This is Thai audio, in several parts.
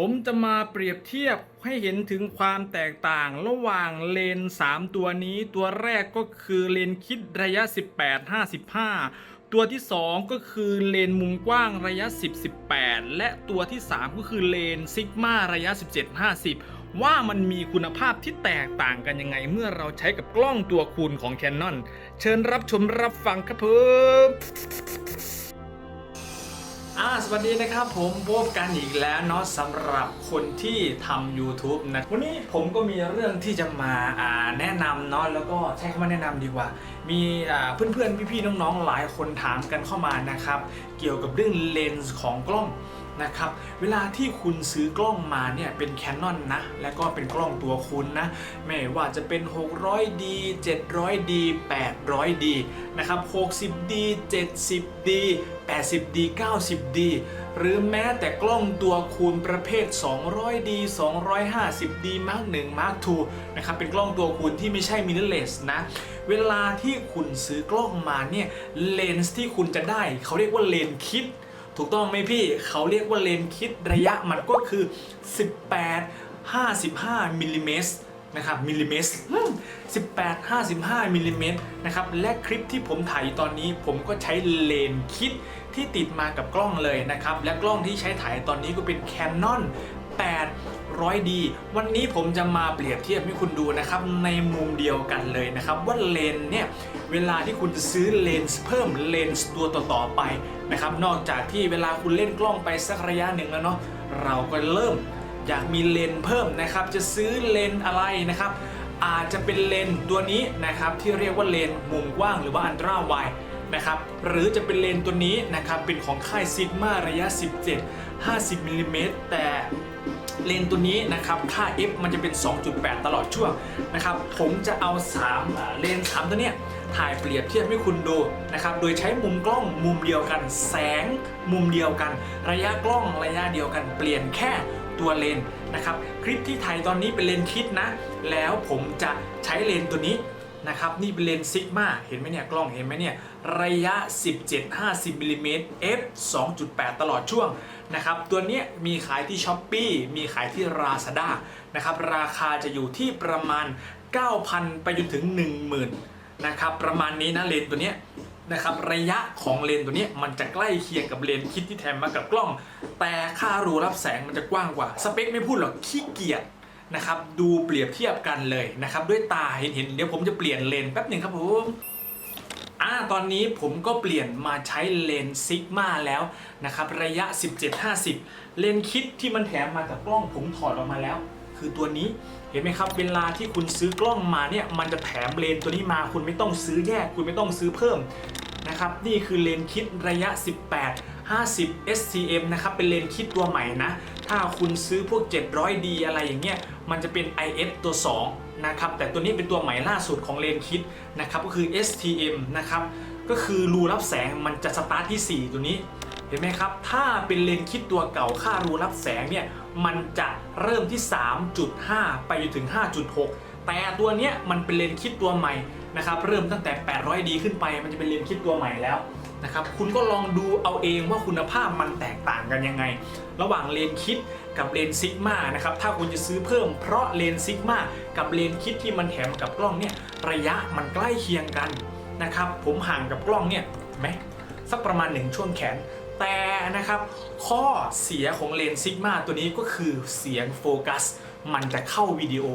ผมจะมาเปรียบเทียบให้เห็นถึงความแตกต่างระหว่างเลนส์3ตัวนี้ตัวแรกก็คือเลนส์คิดระยะ 18 55 ตัวที่ 2 ก็คือเลนส์มุมกว้างระยะ 10 18 และตัวที่ 3 ก็คือเลนซิกมาระยะ 17 50 ว่ามันมีคุณภาพที่แตกต่างกันยังไง เมื่อเราใช้กับกล้องตัวคูณของ Canon เชิญรับชมรับฟังครับผม อ่าสวัสดีนะครับผมพบกันอีกแล้วเนาะสำหรับคนที่ทำ YouTube นะ วันนี้ผมก็มีเรื่องที่จะมาอ่าแนะนำเนาะแล้วก็ใช้คำว่าแนะนำดีกว่า มีอ่าเพื่อนๆ พี่ๆ น้องๆ หลายคนถามกันเข้ามานะครับ เกี่ยวกับเรื่องเลนส์ของกล้อง นะครับ เวลาที่คุณซื้อกล้องมาเนี่ยเป็น Canon นนะ แล้วก็เป็นกล้องตัวคุณนะ ไม่ว่าจะเป็น 600D 700D 800D นะครับ 60D 70D 80D 90D หรือแม้แต่กล้องตัวคูณประเภท 200D 250D Mark 1 Mark 2นะครับ เป็นกล้องตัวคูณที่ไม่ใช่ mirrorless นะ เวลาที่คุณซื้อกล้องมาเนี่ย เลนส์ที่คุณจะได้ เขาเรียกว่าเลนส์คิด ถูกต้องไหมพี่เขาเรียกว่าเลนส์คิดระยะมันก็คือ 18 55มิลลิเมตรนะครับมิลลิเมตรอืม18 55มิลลิเมตรนะครับและคลิปที่ผมถ่ายอยู่ตอนนี้ผมก็ใช้เลนส์คิดที่ติดมากับกล้องเลยนะครับและกล้องที่ใช้ถ่ายตอนนี้ก็เป็น Canon 800D วันนี้ผมจะมาเปรียบเทียบให้คุณดูนะครับ ในมุมเดียวกันเลยนะครับ ว่าเลนส์เนี่ย เวลาที่คุณจะซื้อเลนส์เพิ่มเลนส์ตัวต่อๆไปนะครับ นอกจากที่เวลาคุณเล่นกล้องไปสักระยะหนึ่งแล้วเนาะเราก็เริ่มอยากมีเลนส์เพิ่มนะครับ จะซื้อเลนส์อะไรนะครับ อาจจะเป็นเลนส์ตัวนี้นะครับที่เรียกว่าเลนส์มุมกว้างหรือว่าอันตราไวนะครับหรือจะเป็นเลนส์ตัวนี้นะครับเป็นของค่ายซิกมาระยะ 17 50มิลลิเมตรแต่เลนตัวนี้นะครับค่า f มันจะเป็น 2.8 ตลอดช่วงนะครับ ผมจะเอา 3 เลนส์3ตัวเนี้ยถ่ายเปรียบเทียบให้คุณดูนะครับ โดยใช้มุมกล้องมุมเดียวกัน แสงมุมเดียวกัน ระยะกล้องระยะเดียวกัน เปลี่ยนแค่ตัวเลนนะครับ คลิปที่ถ่ายตอนนี้เป็นเลนคิดนะ แล้วผมจะใช้เลนตัวนี้ นะครับนี่เป็นเลนส์ซิกมาเห็นไหมเนี่ยกล้องเห็นไหมเนี่ยระยะ 17-50มิลลิเมตร f 2.8 ตลอดช่วงนะครับตัวนี้มีขายที่ s h อ p e e มีขายที่ Lazada นะครับราคาจะอยู่ที่ประมาณ 9,000 ไปจนถึง 10,000นะครับประมาณนี้นะเลนส์ตัวนี้นะครับระยะของเลนส์ตัวนี้มันจะใกล้เคียงกับเลนส์คิดที่แถมมากับกล้อง แต่ค่ารูรับแสงมันจะกว้างกว่า สเปคไม่พูดหรอกขี้เกียจ นะครับดูเปรียบเทียบกันเลยนะครับด้วยตาเห็นเห็นเดี๋ยวผมจะเปลี่ยนเลนแป๊บหนึ่งครับผมอ่าตอนนี้ผมก็เปลี่ยนมาใช้เลนซิกมาแล้วนะครับระยะ 17-50 เลนคิดที่มันแถมมากับกล้องผมถอดออกมาแล้ว คือตัวนี้เห็นไหมครับเวลาที่คุณซื้อกล้องมาเนี่ยมันจะแถมเลนตัวนี้มาคุณไม่ต้องซื้อแยก คุณไม่ต้องซื้อเพิ่มนะครับนี่คือเลนคิดระยะ 18 50 SCM นะครับเป็นเลนคิดตัวใหม่นะ ถ้าคุณซื้อพวก 700D อะไรอย่างเงี้ยมันจะเป็น IS ตัว 2 นะครับ แต่ตัวนี้เป็นตัวใหม่ล่าสุดของเลนคิดนะครับก็คือ STM นะครับก็คือรูรับแสงมันจะสตาร์ทที่ 4 ตัวนี้เห็นไหมครับ ถ้าเป็นเลนคิดตัวเก่าค่ารูรับแสงเนี่ย มันจะเริ่มที่ 3.5 ไปจนถึง 5.6 แต่ตัวเนี้ยมันเป็นเลนคิดตัวใหม่นะครับ เริ่มตั้งแต่ 800D ขึ้นไป มันจะเป็นเลนคิดตัวใหม่แล้ว นะครับคุณก็ลองดูเอาเองว่าคุณภาพมันแตกต่างกันยังไง ระหว่างเลนคิดกับเลนซิกมานะครับถ้าคุณจะซื้อเพิ่มเพราะเลนซิกมากับเลนคิดที่มันแถมกับกล้องเนี่ยระยะมันใกล้เคียงกันนะครับผมห่างกับกล้องเนี่ยไหมสักประมาณหนึ่งช่วงแขนแต่นะครับข้อเสียของเลนส์ซิกมาตัวนี้ก็คือเสียงโฟกัสมันจะเข้าวิดีโอ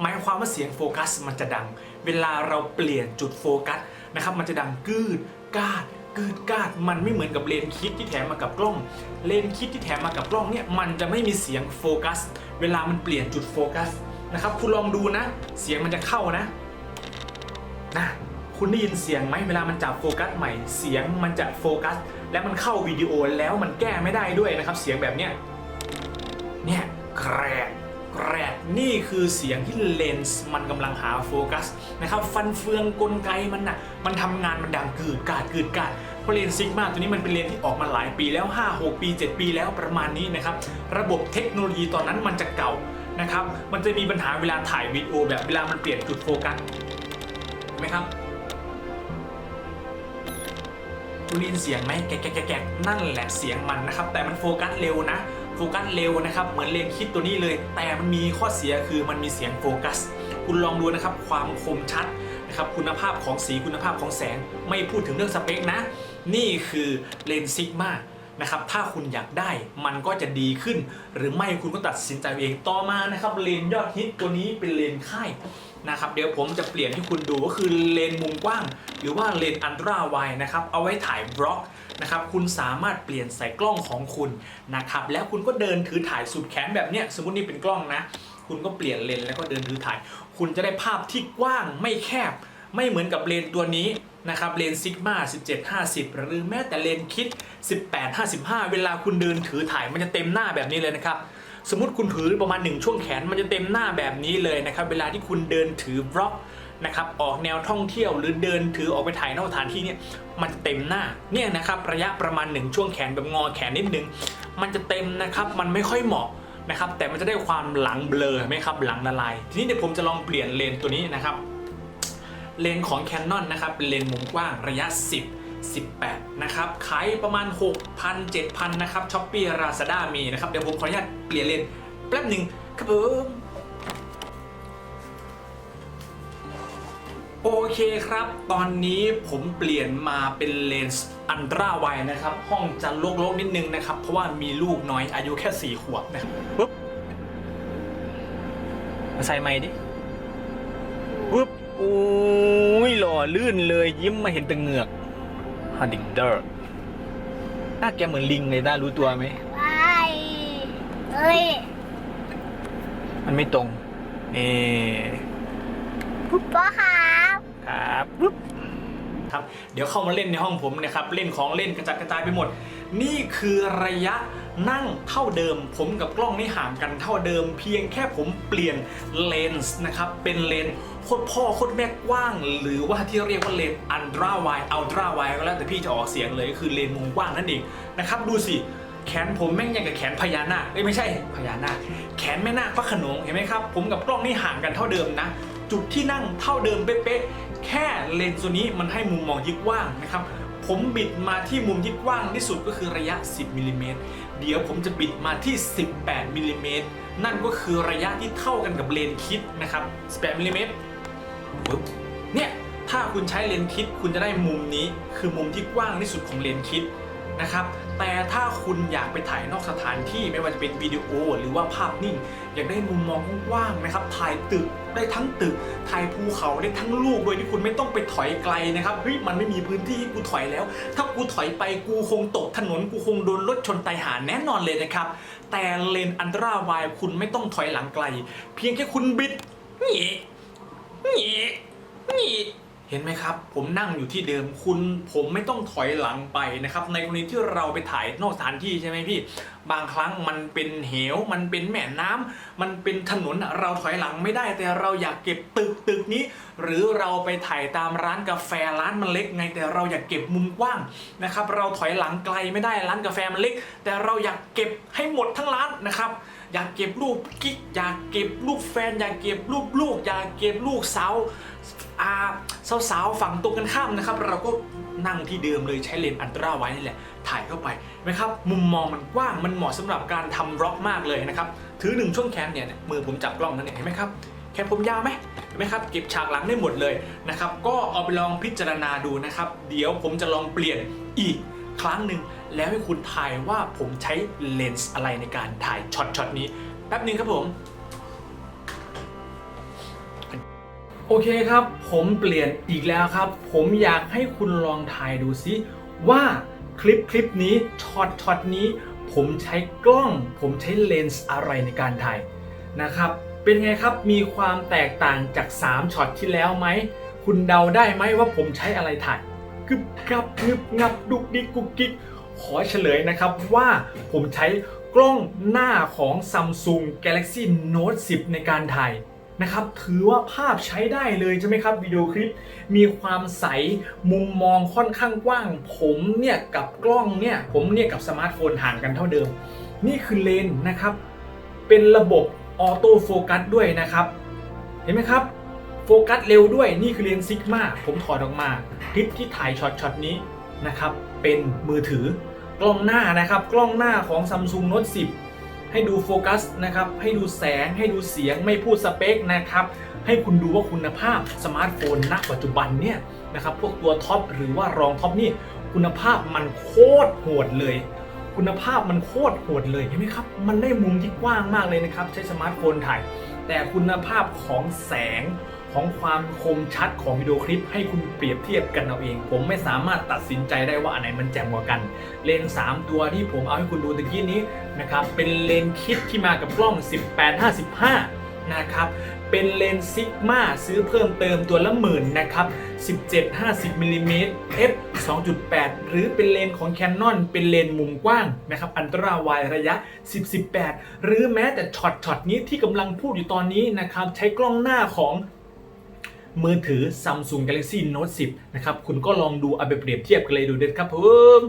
หมายความว่าเสียงโฟกัสมันจะดัง เวลาเราเปลี่ยนจุดโฟกัสนะครับมันจะดังกืดกาด กืดกาดมันไม่เหมือนกับเลนส์คิดที่แถมมากับกล้อง เลนส์คิดที่แถมมากับกล้องเนี่ยมันจะไม่มีเสียงโฟกัส เวลามันเปลี่ยนจุดโฟกัสนะครับคุณลองดูนะ เสียงมันจะเข้านะนะคุณได้ยินเสียงไหมเวลามันจับโฟกัสใหม่เสียงมันจะโฟกัส และมันเข้าวิดีโอแล้วมันแก้ไม่ได้ด้วยนะครับ เสียงแบบเนี้ยเนี่ยแกรก แกรกนี่คือเสียงที่เลนส์มันกำลังหาโฟกัสนะครับฟันเฟืองกลไกมันน่ะมันทำงานมันดังกืดกาดกืดกาดเพราะเลนส์ซิกมาตัวนี้มันเป็นเลนส์ที่ออกมาหลายปีแล้ว 5 6 ปี 7 ปีแล้วประมาณนี้นะครับระบบเทคโนโลยีตอนนั้นมันจะเก่านะครับมันจะมีปัญหาเวลาถ่ายวิดีโอแบบเวลามันเปลี่ยนจุดโฟกัสเห็นไหมครับคุณได้ยินเสียงไหมแกะแกะแกะแกนั่นแหละเสียงมันนะครับแต่มันโฟกัสเร็วนะ ฟกัสเร็วนะครับ เหมือนเลนส์คิดตัวนี้เลย แต่มันมีข้อเสียคือมันมีเสียงโฟกัส คุณลองดูนะครับความคมชัดนะครับคุณภาพของสีคุณภาพของแสง ไม่พูดถึงเรื่องสเปคนะ นี่คือเลนส์ซิกมานะครับถ้าคุณอยากได้มันก็จะดีขึ้น หรือไม่คุณก็ตัดสินใจเองต่อมานะครับเลนส์ยอดฮิตตัวนี้เป็นเลนส์ค่าย นะครับเดี๋ยวผมจะเปลี่ยนให้คุณดูก็คือเลนมุมกว้าง หรือว่าเลนอันตราไวนะครับเอาไว้ถ่ายบล็อกนะครับคุณสามารถเปลี่ยนใส่กล้องของคุณนะครับแล้วคุณก็เดินถือถ่ายสุดแขนแบบเนี้ยสมมตินี่เป็นกล้องนะ คุณก็เปลี่ยนเลนแล้วก็เดินถือถ่าย คุณจะได้ภาพที่กว้างไม่แคบ ไม่เหมือนกับเลนตัวนี้นะครับเลนซิกมา1750 หรือแม้แต่เลนคิด 1855 เวลาคุณเดินถือถ่ายมันจะเต็มหน้าแบบนี้เลยนะครับ สมมติคุณถือประมาณ1ช่วงแขนมันจะเต็มหน้าแบบนี้เลยนะครับเวลาที่คุณเดินถือบล็อกนะครับออกแนวท่องเที่ยวหรือเดินถือออกไปถ่ายนอกสถานที่เนี่ยมันจะเต็มหน้าเนี่ยนะครับระยะประมาณ1ช่วงแขนแบบงอแขนนิดนึง มันจะเต็มนะครับมันไม่ค่อยเหมาะนะครับแต่มันจะได้ความหลังเบลอไหมครับหลังละลายทีนี้เดี๋ยวผมจะลองเปลี่ยนเลนส์ตัวนี้นะครับเลนส์ของ Canon นะครับเป็นเลนส์มุมกว้างระยะ 10 18 นะครับ ขายประมาณ 6,000 7,000 นะครับช้อปปี้ราซาด้ามีนะครับ เดี๋ยวผมขออนุญาตเปลี่ยนเลนส์แป๊บหนึ่งครับผมโอเคครับ ตอนนี้ผมเปลี่ยนมาเป็นเลนส์อันตราไวนะครับ ห้องจะโล่งๆนิดนึงนะครับ เพราะว่ามีลูกน้อยอายุแค่ 4 ขวบนะครับปุ๊บมาใส่ไม้ดิปุ๊บอุ้ยหล่อลื่นเลยยิ้มมาเห็นแต่เหงือก ฮันดิงเดอร์หน้าแกเหมือนลิงเลยได้รู้ตัวไหมไปเอ้ยมันไม่ตรง นี่พ่อครับครับปุ๊บครับเดี๋ยวเข้ามาเล่นในห้องผมนะครับ เล่นของเล่นกระจัดกระจายไปหมด นี่คือระยะนั่งเท่าเดิม ผมกับกล้องนี่ห่างกันเท่าเดิม เพียงแค่ผมเปลี่ยนเลนส์นะครับ เป็นเลนส์ โคตรพ่อโคตรแม่กว้าง หรือว่าที่เรียกว่าเลนอันตราไวอัลตราไวก็แล้วแต่พี่จะออกเสียงเลยก็คือเลนมุมกว้างนั่นเองนะครับดูสิแขนผมแม่งยังกับแขนพญานาคเอ้ยไม่ใช่พญานาคแขนแม่นาคพระขนงเห็นไหมครับ ผมกับกล้องนี่ห่างกันเท่าเดิมนะ จุดที่นั่งเท่าเดิมเป๊ะๆแค่เลนส์ตัวนี้มันให้มุมมองยิกกว้างนะครับผมบิดมาที่มุมยิกกว้างที่สุดก็คือระยะ 10มิลลิเมตรเดี๋ยวผมจะบิดมาที่ 18มิลลิเมตรนั่นก็คือระยะที่เท่ากันกับเลนคิดนะครับ18มิลลิเมตร ปึ๊บเนี่ยถ้าคุณใช้เลนส์คิดคุณจะได้มุมนี้คือมุมที่กว้างที่สุดของเลนส์คิดนะครับแต่ถ้าคุณอยากไปถ่ายนอกสถานที่ไม่ว่าจะเป็นวิดีโอหรือว่าภาพนิ่ง อยากได้มุมมองกว้างๆนะครับ ถ่ายตึกได้ทั้งตึก ถ่ายภูเขาได้ทั้งลูกโดยที่คุณไม่ต้องไปถอยไกลนะครับเฮ้ยมันไม่มีพื้นที่ให้กูถอยแล้ว ถ้ากูถอยไปกูคงตกถนนกูคงโดนรถชนตายหาแน่นอนเลยนะครับ แต่เลนส์อันตราไวคุณไม่ต้องถอยหลังไกล เพียงแค่คุณบิดนี่ นี่นี่เห็นไหมครับ ผมนั่งอยู่ที่เดิมคุณผมไม่ต้องถอยหลังไปนะครับ ในกรณีที่เราไปถ่ายนอกสถานที่ใช่ไหมพี่ บางครั้งมันเป็นเหว มันเป็นแม่น้ำมันเป็นถนนเราถอยหลังไม่ได้ แต่เราอยากเก็บตึกตึกนี้ หรือเราไปถ่ายตามร้านกาแฟร้านมันเล็กไง แต่เราอยากเก็บมุมกว้างนะครับ เราถอยหลังไกลไม่ได้ร้านกาแฟมันเล็ก แต่เราอยากเก็บให้หมดทั้งร้านนะครับ อยากเก็บรูปกิ๊กอยากเก็บรูปแฟน อยากเก็บรูปลูก อยากเก็บลูกสาวอาสาวๆฝั่งตรงกันข้ามนะครับ เราก็นั่งที่เดิมเลยใช้เลนส์อันตราไว้นี่แหละ ถ่ายเข้าไปไหมครับมุมมองมันกว้างมันเหมาะสำหรับการทำร็อกมากเลยนะครับถือหนึ่งช่วงแขนเนี่ยมือผมจับกล้องนั่นเนี่ยเห็นไหมครับแขนผมยาวไหมเห็นไหมครับเก็บฉากหลังได้หมดเลยนะครับก็เอาไปลองพิจารณาดูนะครับ เดี๋ยวผมจะลองเปลี่ยนอีกครั้งหนึ่ง แล้วให้คุณทายว่าผมใช้เลนส์อะไรในการถ่ายช็อตช็อตนี้ แป๊บหนึงครับผม โอเคครับ ผมเปลี่ยนอีกแล้วครับ ผมอยากให้คุณลองทายดูซิว่าคลิปคลิปนี้ช็อตช็อตนี้ ผมใช้กล้อง ผมใช้เลนส์อะไรในการถ่ายนะครับ เป็นไงครับมีความแตกต่างจาก 3ช็อตที่แล้วไหมคุณเดาได้ไหมว่าผมใช้อะไรถ่ายกึบกับงึบงับดุกดิกกุกกิก ขอเฉลยนะครับว่าผมใช้กล้องหน้าของ Samsung Galaxy Note 10 ในการถ่ายนะครับถือว่าภาพใช้ได้เลยใช่ไหมครับวิดีโอคลิป มีความใสมุมมองค่อนข้างกว้าง ผมเนี่ยกับกล้องเนี่ยผมเนี่ยกับสมาร์ทโฟนห่างกันเท่าเดิม นี่คือเลนนะครับ เป็นระบบออโต้โฟกัสด้วยนะครับ เห็นไหมครับ โฟกัสเร็วด้วยนี่คือเลนซิกมาผมถอดออกมาคลิปที่ถ่ายช็อตช็อตนี้นะครับ เป็นมือถือกล้องหน้านะครับ กล้องหน้าของ Samsung Note 10 ให้ดูโฟกัสนะครับ ให้ดูแสง ให้ดูเสียง ไม่พูดสเปคนะครับ ให้คุณดูว่าคุณภาพสมาร์ทโฟนณปัจจุบันเนี่ยนะครับ พวกตัวท็อปหรือว่ารองท็อปนี่คุณภาพมันโคตรโหดเลย คุณภาพมันโคตรโหดเลยเห็นไหมครับ มันได้มุมที่กว้างมากเลยนะครับ ใช้สมาร์ทโฟนถ่าย แต่คุณภาพของแสง ของความคมชัดของวิดีโอคลิปให้คุณเปรียบเทียบกันเอาเอง ผมไม่สามารถตัดสินใจได้ว่าอันไหนมันแจ่มกว่ากัน เลนส์3ตัวที่ผมเอาให้คุณดูตะกี้นี้นะครับเป็นเลนส์คิดที่มากับกล้อง 18-55 นะครับเป็นเลนส์ซิกมาซื้อเพิ่มเติมตัวละหมื่นนะครับ 17-50มิลลิเมตร f 2.8 หรือเป็นเลนส์ของ Canon เป็นเลนส์มุมกว้างนะครับอันตราไวด์ระยะ 10-18 หรือแม้แต่ช็อตช็อตนี้ที่กำลังพูดอยู่ตอนนี้นะครับใช้กล้องหน้าของ มือถือ Samsung Galaxy Note 10 นะครับ คุณก็ลองดูเอาไปเปรียบเทียบกันเลยดูเด็ดครับผม